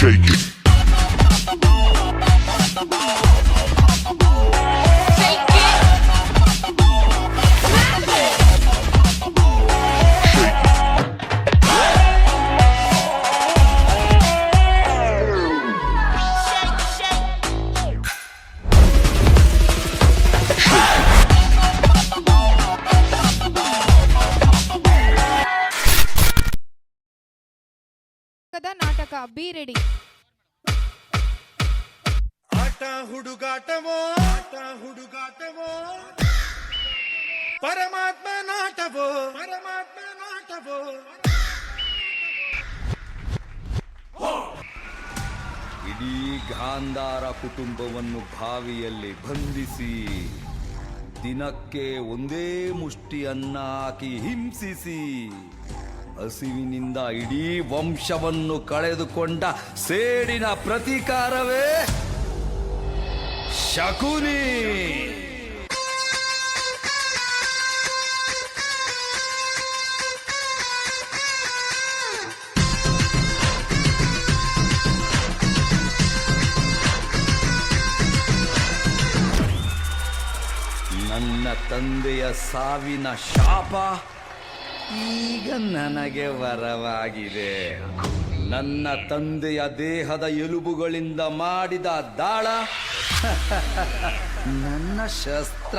shake ನಾಟಕ be ready ಆಟ ಹುಡುಗಾಟವೋ? ಆಟ ಹುಡುಗಾಟವೋ? ಪರಮಾತ್ಮ ನಾಟವೋ? ಪರಮಾತ್ಮ ನಾಟವೋ? ಇಡೀ ಗಾಂಧಾರ ಕುಟುಂಬವನ್ನು ಬಾವಿಯಲ್ಲಿ ಬಂಧಿಸಿ ದಿನಕ್ಕೆ ಒಂದೇ ಮುಷ್ಟಿ ಅನ್ನ ಹಾಕಿ ಹಿಂಸಿಸಿ ಹಸಿವಿನಿಂದ ಇಡೀ ವಂಶವನ್ನು ಕಳೆದುಕೊಂಡ ಸೇಡಿನ ಪ್ರತೀಕಾರವೇ ಶಕುನಿ. ನನ್ನ ತಂದೆಯ ಸಾವಿನ ಶಾಪ ಈಗ ನನಗೆ ವರವಾಗಿದೆ. ನನ್ನ ತಂದೆಯ ದೇಹದ ಎಲುಬುಗಳಿಂದ ಮಾಡಿದ ದಾಳ. ನನ್ನ ಶಸ್ತ್ರ.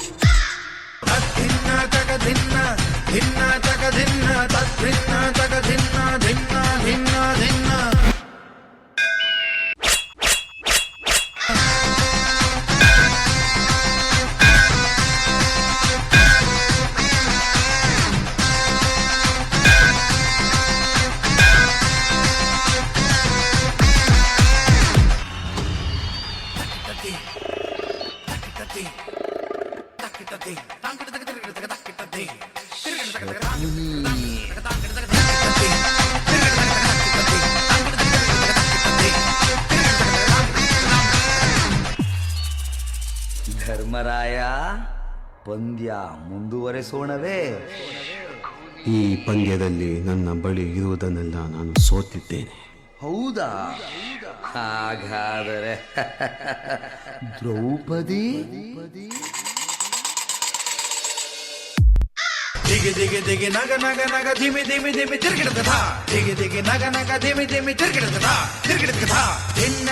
भिन्न जगधिन्न तद्भिन्न जगधिन्न भिन्न भिन्न भिन्न Thank you. ಧರ್ಮರಾಯ ಪಂದ್ಯ ಮುಂದುವರೆಸೋಣವೇ? ಈ ಪಂದ್ಯದಲ್ಲಿ ನನ್ನ ಬಳಿ ಇರುವುದನ್ನೆಲ್ಲ ನಾನು ಸೋತಿದ್ದೇನೆ. ಹೌದಾ? ಹಾಗಾದರೆ ದ್ರೌಪದಿ? దిగి దిగి దిగి నగ నగ నగ ధిమి ధిమి ధిమి తిరిగిడు కథ దిగి దిగి నగ నగ ధిమి ధిమి తిరిగిడు కథ తిరిగిడు కథ నిన్న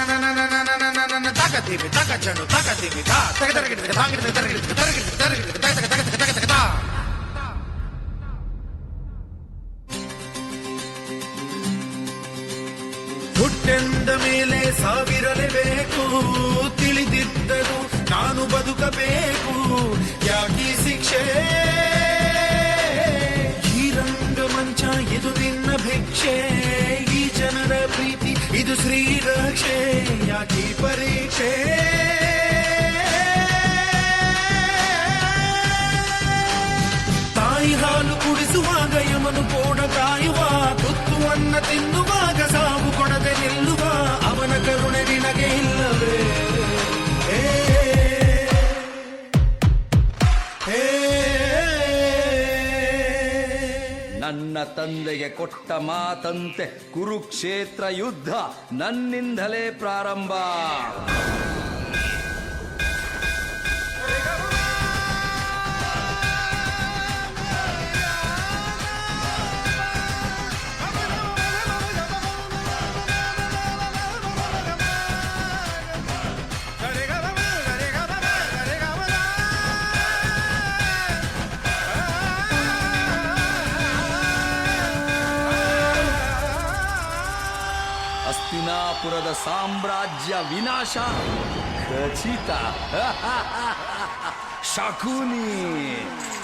తగ ధిమి తగ చెడు తగ ధిమి తా తగ తరగిడు కథ తగిడు తరగిడు తరగిడు తరగిడు తగ తగ తగ తగ తగ తా ಹುಟ್ಟೆಂದ ಮೇಲೆ ಸಾವಿರಲೇಬೇಕು ತಿಳಿದಿದ್ದರು ನಾನು ಬದುಕಬೇಕು ಯಾಕೆ ಶಿಕ್ಷೆ दुसरी रक्षे याची परीक्षे ತಂದೆಗೆ ಕೊಟ್ಟ ಮಾತಂತೆ ಕುರುಕ್ಷೇತ್ರ ಯುದ್ಧ ನನ್ನಿಂದಲೇ ಪ್ರಾರಂಭ. ಹಸ್ತಿನಾಪುರದ ಸಾಮ್ರಾಜ್ಯ ವಿನಾಶ. ಖಚಿತ. ಶಕುನಿ.